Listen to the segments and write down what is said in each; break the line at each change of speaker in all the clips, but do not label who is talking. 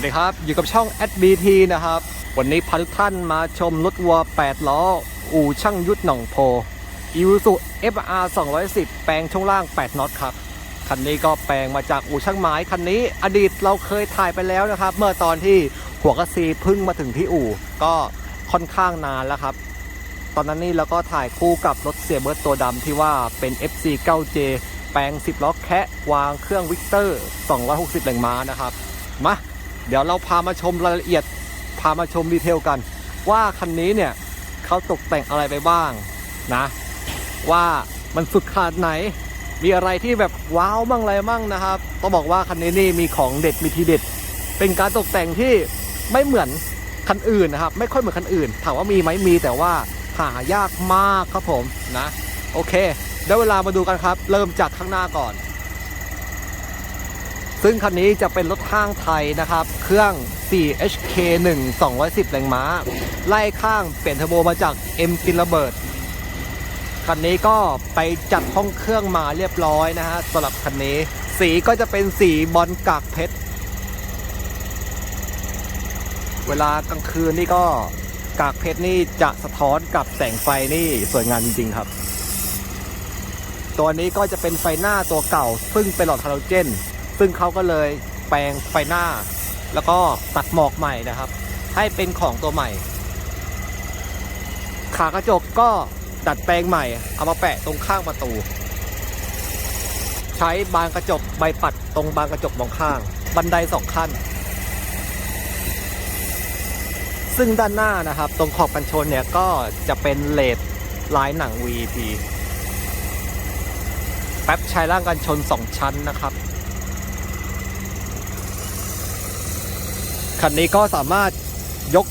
วัสดีครับ อยู่กับช่อง SBT นะครับ วันนี้พาทุกท่านมาชมรถวัว 8 ล้อ อู่ช่างยุทธหนองโพอิวสุ FR 210 แปลงช่วงล่าง 8น็อตครับ คันนี้ก็แปลงมาจากอู่ช่างไม้ คันนี้อดีตเราเคยถ่ายไปแล้วนะครับ เมื่อตอนที่หัวกระซีพึ่งมาถึงที่อู่ ก็ค่อนข้างนานแล้วครับ ตอนนั้นนี่เราก็ถ่ายคู่กับรถเสียเบิร์ตตัวดำที่ว่าเป็น FC 9J แปลง 10 ล้อแคะวางเครื่องวิกเตอร์ 260 แรงม้านะครับ มา เดี๋ยวเราพามาชมรายละเอียด พามาชมดีเทลกัน ว่าคันนี้เนี่ยเขาตกแต่งอะไรไปบ้างนะ ว่ามันสุดขนาดไหน มีอะไรที่แบบว้าวบ้างอะไรบ้างนะครับต้องบอกว่าคันนี้นี่มีของเด็ดมีทีเด็ด เป็นการตกแต่งที่ไม่เหมือนคันอื่นนะครับ ไม่ค่อยเหมือนคันอื่น ถามว่ามีไหมมีแต่ว่าหายากมากครับผมนะ โอเคได้เวลามาดูกันครับ เริ่มจากข้างหน้าก่อน ซึ่งคันนี้จะเป็นรถห้างไทยนะครับ เครื่อง 4HK1 210 แรงม้า ไล่ข้างเปลี่ยนเทอร์โบมาจาก M ตินระเบิด คันนี้ก็ไปจัดห้องเครื่องมาเรียบร้อยนะฮะสำหรับคันนี้ สีก็จะเป็นสีบอลกากเพชร เวลากลางคืนนี่ก็กากเพชรนี่จะสะท้อนกับแสงไฟนี่สวยงามจริง ๆ ครับ ตัวนี้ก็จะเป็นไฟหน้าตัวเก่า ซึ่งเป็นหลอดฮาโลเจน ซึ่งเขาก็เลยแปลงไฟหน้า แล้วก็ตัดหมอกใหม่นะครับ ให้เป็นของตัวใหม่ ขากระจกก็ดัดแปลงใหม่ เอามาแปะตรงข้างประตู ใช้บานกระจกใบปัดตรงบานกระจกมองข้าง บันไดสองขั้น ซึ่งด้านหน้านะครับ ตรงขอบกันชนเนี่ยก็จะเป็นเลดลายหนัง VP แป๊บใช้ร่างกันชน 2 ชั้นนะครับ คันนี้ก็สามารถยก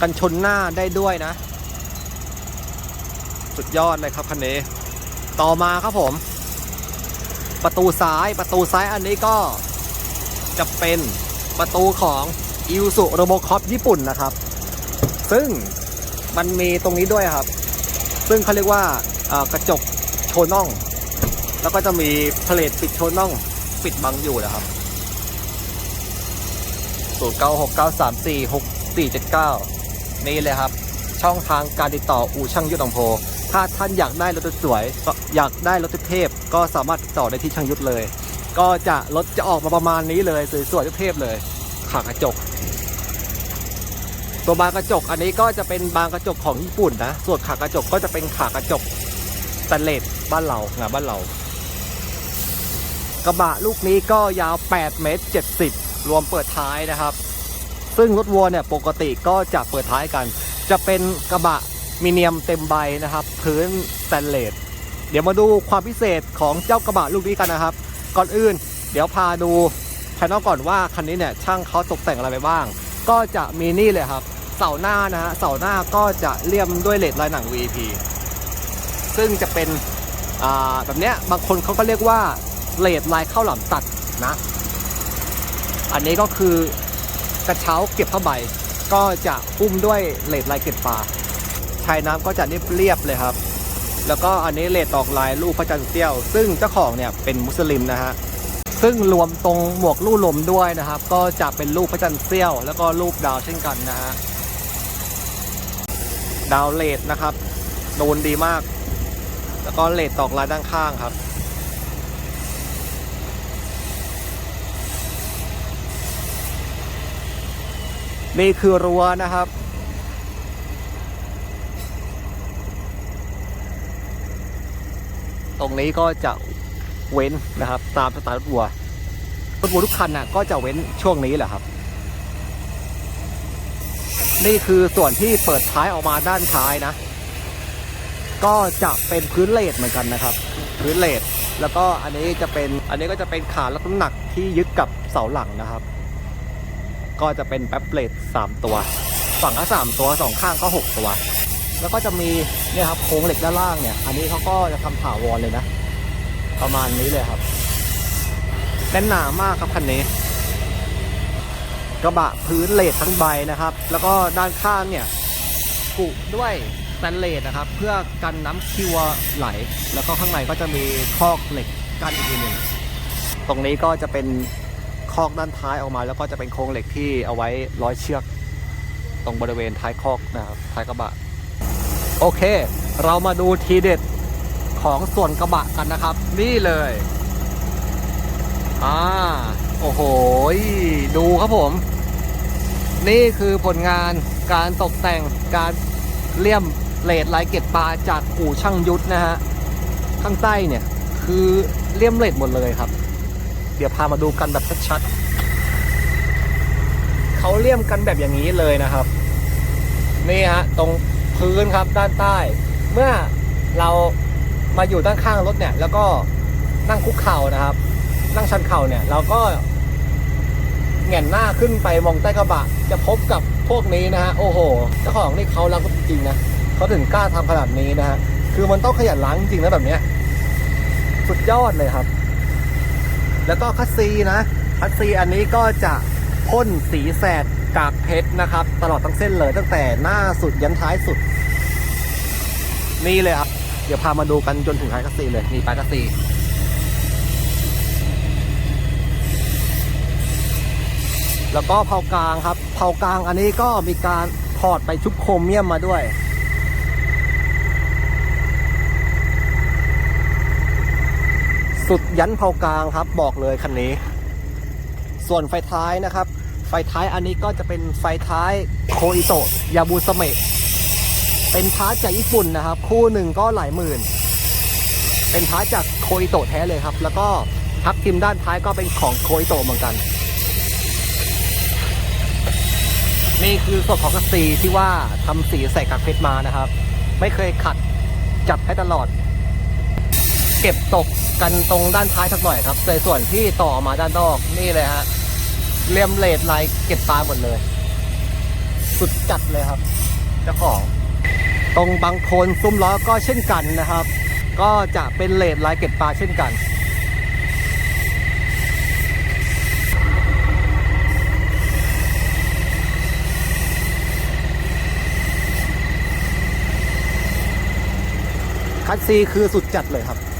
กันชนหน้าได้ด้วยนะ สุดยอดเลยครับคันนี้ ต่อมาครับผม ประตูซ้ายประตูซ้ายอันนี้ก็จะเป็นประตูของอิวสุโรโบคอปญี่ปุ่นนะครับ ซึ่งมันมีตรงนี้ด้วยครับ ซึ่งเขาเรียกว่ากระจกโชน่อง แล้วก็จะมีเพลทปิดโชน่องปิดบังอยู่นะครับ 0 9 6 9 3 4 6 4 7 9 นี่เลยครับ ช่องทางการติดต่ออู่ช่างยุทธหนองโพ ถ้าท่านอยากได้รถสวยอยากได้รถเทพ ก็สามารถติดต่อได้ที่ช่างยุทธเลย ก็จะรถจะออกมาประมาณนี้เลยสวยๆเทพเลยขากระจก ตัวบานกระจกอันนี้ก็จะเป็นบานกระจกของญี่ปุ่นนะ ส่วนขากระจกก็จะเป็นขากระจกสแตนเลสบ้านเรางานบ้านเรากระบะลูกนี้ก็ยาว 8 เมตร 70 รวมเปิดท้ายนะครับ ซึ่งรถวัวเนี่ยปกติก็จะเปิดท้ายกัน จะเป็นกระบะมีเนียมเต็มใบนะครับ พื้นสแตนเลสเดี๋ยวมาดูความพิเศษของเจ้ากระบะลูกนี้กันนะครับ ก่อนอื่น เดี๋ยวพาดูภายนอกก่อนว่าคันนี้เนี่ยช่างเขาตกแต่งอะไรไปบ้าง ก็จะมีนี่เลยครับ เสาหน้านะฮะเสาหน้าก็จะเลี่ยมด้วยเลดลายหนัง VP ซึ่งจะเป็นแบบเนี้ยบางคนเขาก็เรียกว่าเลดลายข้าวหลามตัดนะ อันนี้ก็คือกระเช้าเก็บผ้าใบ ก็จะหุ้มด้วยเลดลายเกล็ดปลาชายน้ำก็จะเรียบเรียบเลยครับ แล้วก็อันนี้เลดตอกลายรูปพระจันทร์เตี้ยว ซึ่งเจ้าของเนี่ยเป็นมุสลิมนะฮะซึ่งรวมตรงหมวกลู่ลมด้วยนะครับ ก็จะเป็นรูปพระจันทร์เสี้ยว แล้วก็รูปดาวเช่นกันนะฮะดาวเลดนะครับโดนดีมาก แล้วก็เลดตอกลายด้านข้างครับ นี่คือรั้วนะครับ ตรงนี้ก็จะเว้นนะครับ ตามสไตล์รถวัวรถวัวทุกคันน่ะก็จะเว้นช่วงนี้แหละครับ นี่คือส่วนที่เปิดท้ายออกมาด้านท้ายนะ ก็จะเป็นพื้นเลดเหมือนกันนะครับ พื้นเลดแล้วก็อันนี้จะเป็นอันนี้ก็จะเป็นขารับน้ำหนักที่ยึดกับเสาหลังนะครับ ก็จะเป็นแป๊บเลดสามตัว ฝั่งละสามตัวสองข้างก็หกตัว แล้วก็จะมีเนี่ยครับโครงเหล็กด้านล่างเนี่ย อันนี้เขาก็จะทำถาวรเลยนะ ประมาณนี้เลยครับแน่นหนามากครับคันนี้ กระบะพื้นเลดทั้งใบนะครับ แล้วก็ด้านข้างเนี่ยกุด้วยสแตนเลสนะครับ เพื่อกันน้ำคิวไหล แล้วก็ข้างในก็จะมีคอกเหล็กกั้นอีกทีหนึ่งตรงนี้ก็จะเป็น คอกด้านท้ายออกมาแล้วก็จะเป็นโครงเหล็กที่เอาไว้ร้อยเชือก ตรงบริเวณท้ายคอกนะครับท้ายกระบะ โอเค เรามาดูทีเด็ดของส่วนกระบะกันนะครับ นี่เลยอ่าโอ้โห ดูครับผม นี่คือผลงานการตกแต่งการเลี่ยมเลดลายเกตปลาจากอู่ช่างยุทธนะฮะ ข้างใต้เนี่ย คือเลี่ยมเลดหมดเลยครับ เดี๋ยวพามาดูกันแบบชัดๆเขาเลี่ยมกันแบบอย่างนี้เลยนะครับ นี่ฮะตรงพื้นครับด้านใต้ เมื่อเรามาอยู่ด้านข้างรถเนี่ย แล้วก็นั่งคุกเข่านะครับ นั่งชันเข่าเนี่ย เราก็แหงนหน้าขึ้นไปมองใต้กระบะ จะพบกับพวกนี้นะฮะโอ้โหเจ้าของนี่เขารักรถจริงๆนะเขาถึงกล้าทำขนาดนี้นะฮะคือมันต้องขยันล้างจริงๆนะแบบเนี้ยสุดยอดเลยครับ แล้วก็คัสซีนะ คัสซีอันนี้ก็จะพ่นสีแสดกากเพชรนะครับ ตลอดทั้งเส้นเลยตั้งแต่หน้าสุดยันท้ายสุด นี่เลยครับ เดี๋ยวพามาดูกันจนถึงท้ายคัสซีเลยนี่ปลายคัสซีแล้วก็เผากลางครับ เผากลางอันนี้ก็มีการถอดไปชุบโครเมียมมาด้วย สุดยันเผากลางครับ บอกเลยคันนี้ ส่วนไฟท้ายนะครับ ไฟท้ายอันนี้ก็จะเป็นไฟท้ายโคอิโตะยาบูสเมะเป็นพาร์ทจากญี่ปุ่นนะครับ คู่หนึ่งก็หลายหมื่น เป็นพาร์ทจากโคอิโตะแท้เลยครับ แล้วก็พักทิมด้านท้ายก็เป็นของโคอิโตะเหมือนกัน นี่คือศพของกัสซีที่ว่าทำสีใส่กากเพชรมานะครับ ไม่เคยขัดจัดให้ตลอด เก็บตกกันตรงด้านท้ายสักหน่อยครับในส่วนที่ต่อมาด้านนอกนี่เลยฮะเลียมเลดลายเก็บปลาหมดเลย สุดจัดเลยครับเจ้าของตรงบางโคนซุ้มล้อก็เช่นกันนะครับ ก็จะเป็นเลดลายเก็บปลาเช่นกัน คัสซีคือสุดจัดเลยครับ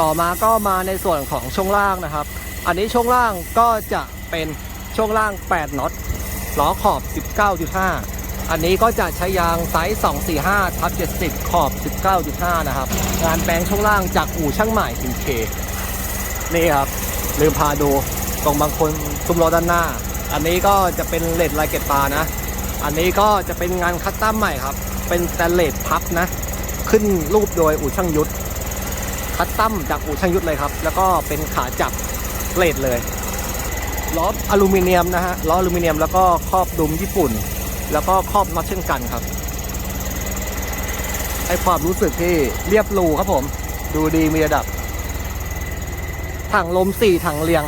ต่อมาก็มาในส่วนของช่วงล่างนะครับ อันนี้ช่วงล่างก็จะเป็นช่วงล่าง 8น็อตล้อขอบ 19.5 อันนี้ก็จะใช้ยางไซส์245ทับ70 ขอบ 19.5 นะครับ งานแปลงช่วงล่างจากอู่ช่างใหม่ทีเคนี่ครับ ลืมพาดูตรงบางคนซุ้มล้อด้านหน้า อันนี้ก็จะเป็นเลดลายเก็ตปลานะ อันนี้ก็จะเป็นงานคัสตัมใหม่ครับ เป็นสแตนเลสพับนะ ขึ้นรูปโดยอู่ช่างยุทธ คัสตัมจากอู่ช่างยุทธเลยครับ แล้วก็เป็นขาจับเลดเลยล้ออลูมิเนียมนะฮะล้ออลูมิเนียมแล้วก็ครอบดุมญี่ปุ่น แล้วก็ครอบน็อตเช่นกันครับให้ความรู้สึกที่เรียบรูครับผม ดูดีมีระดับ ถังลมสี่ถังเรียง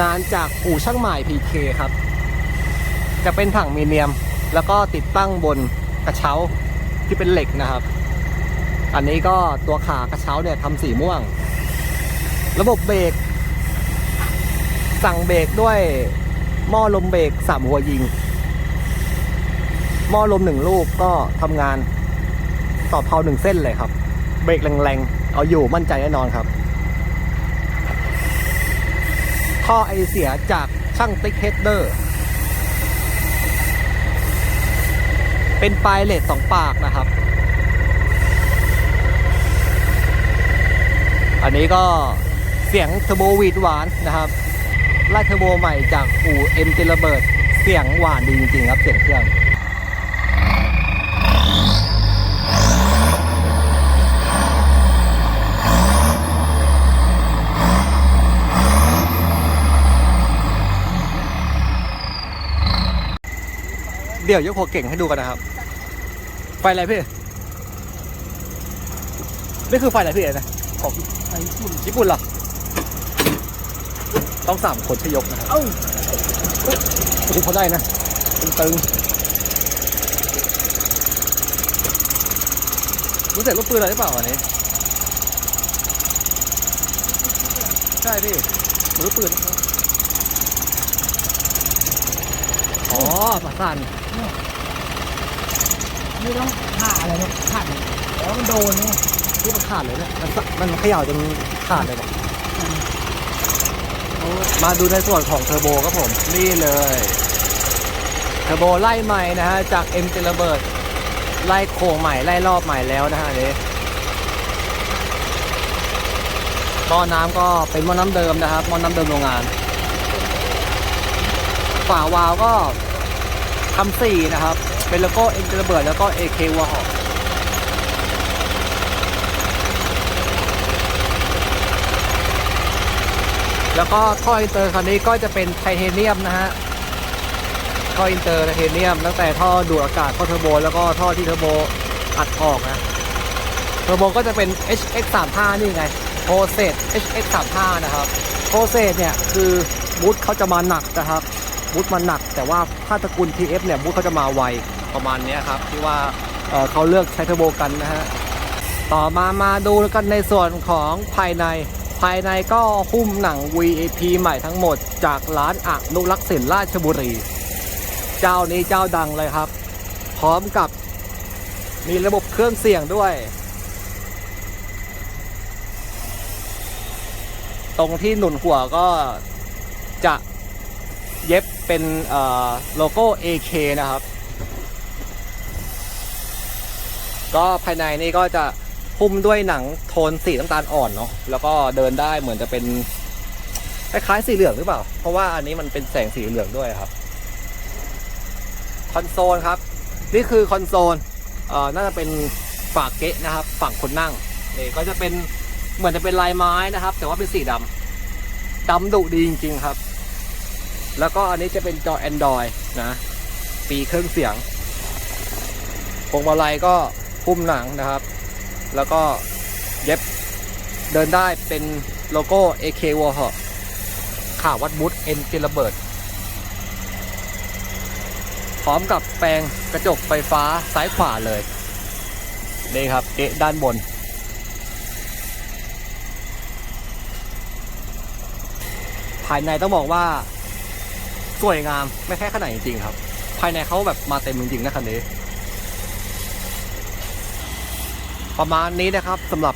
งานจากอู่ช่างใหม่พีเคครับ จะเป็นถังมีเนียม แล้วก็ติดตั้งบนกระเช้าที่เป็นเหล็กนะครับ อันนี้ก็ตัวขากระเช้าเนี่ยทำสีม่วง ระบบเบรกสั่งเบรกด้วยหม้อลมเบรกสามหัวยิง หม้อลมหนึ่งลูกก็ทำงานต่อเพลาหนึ่งเส้นเลยครับ เบรกแรงๆ เอาอยู่มั่นใจแน่นอนครับท่อไอเสียจากช่างติ๊กเฮดเดอร์ เป็นปลายเลดสองปากนะครับ อันนี้ก็เสียงเทอร์โบวีดหวานนะครับไล่เทอร์โบใหม่จากอู่เอ็มเจระเบิด เสียงหวานดีจริงๆครับเสียงเครื่องเดี๋ยวยกหัวเก่งให้ดูกันนะครับ ไฟอะไรพี่ นี่คือไฟอะไรพี่เอ๋นะของ
ไปญี่ปุ่น
ญี่ปุ่นเหรอ ต้องสามคนช่วยยกนะครับ
เอ้า
โอ้โหเขาได้นะตึงๆรู้เสร็จลูกปืนอะไรหรือเปล่าอันนี้ ใช่พี่มันลูกปืนนะครับอ๋อปะสัน
ไม่ต้องผ่าอะไรเนี่ยผ่าแล้วมันโดนเนี่ย
ที่มันขาดเลยเนี่ยมันสะมันเขย่าจนขาดเลยบอก
โอ้
มาดูในส่วนของเทอร์โบครับผม นี่เลยเทอร์โบไล่ใหม่นะฮะ จาก M เจระเบิด ไล่โค้งใหม่ ไล่รอบใหม่แล้วนะฮะอันนี้หม้อน้ำก็เป็นหม้อน้ำเดิมนะครับหม้อน้ำเดิมโรงงาน ฝาวาล์วก็ทำสี่นะครับ เป็นโลโก้ M เจระเบิดแล้วก็ AK วอล แล้วก็ท่ออินเตอร์คันนี้ก็จะเป็นไทเทเนียมนะฮะท่ออินเตอร์ไทเทเนียมตั้งแต่ท่อดูดอากาศท่อเทอร์โบแล้วก็ท่อที่เทอร์โบอัดออกนะเทอร์โบก็จะเป็น HX35 นี่ไงโปรเซส HX35 นะครับโปรเซสเนี่ยคือบูทเขาจะมาหนักนะครับบูทมาหนัก แต่ว่าถ้าตระกูล TF เนี่ยบูทเขาจะมาไวประมาณนี้ครับที่ว่าเเขาเลือกใช้เทอร์โบกันนะฮะต่อมามาดูกันในส่วนของภายใน ภายในก็หุ้มหนัง VAP ใหม่ทั้งหมดจากร้านอนุรักษ์สินราชบุรี เจ้านี้เจ้าดังเลยครับ พร้อมกับมีระบบเครื่องเสียงด้วย ตรงที่หนุนหัวก็จะเย็บเป็นโลโก้ AK นะครับ ก็ภายในนี่ก็จะ หุ้มด้วยหนังโทนสีน้ำตาลอ่อนเนาะแล้วก็เดินได้เหมือนจะเป็นคล้ายๆสีเหลืองหรือเปล่า เพราะว่าอันนี้มันเป็นแสงสีเหลืองด้วยครับ คอนโซลครับ นี่คือคอนโซลเอ่อน่าจะเป็นฝากเกะนะครับ ฝั่งคนนั่งนี่ก็จะเป็นเหมือนจะเป็นลายไม้นะครับ แต่ว่าเป็นสีดำดำดุดีจริง ๆครับ แล้วก็อันนี้จะเป็นจอ Android นะ ปีเครื่องเสียงพวงมาลัยก็พุ่มหนังนะครับ แล้วก็เย็บเดินได้เป็นโลโก้ AK Warhol ข่าววัดบูธเอ็นเจระเบิด พร้อมกับแปลงกระจกไฟฟ้าซ้ายขวาเลย นี่ครับเอ๊ะด้านบน ภายในต้องบอกว่า สวยงามไม่แค่ขนาดจริงๆครับ ภายในเขาแบบมาเต็มจริงๆนะคันนี้ ประมาณนี้นะครับสำหรับ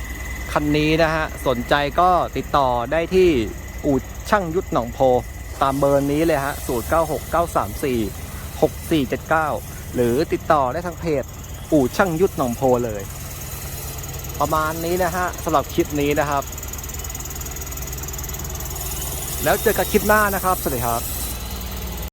คันนี้นะฮะสนใจก็ติดต่อได้ที่อู่ช่างยุทธหนองโพ ตามเบอร์นี้เลยฮะ0 9 6 9 3 4 6479หรือติดต่อได้ทางเพจอู่ช่างยุทธหนองโพเลย ประมาณนี้นะฮะสำหรับคลิปนี้นะครับ แล้วเจอกันคลิปหน้านะครับ สวัสดีครับ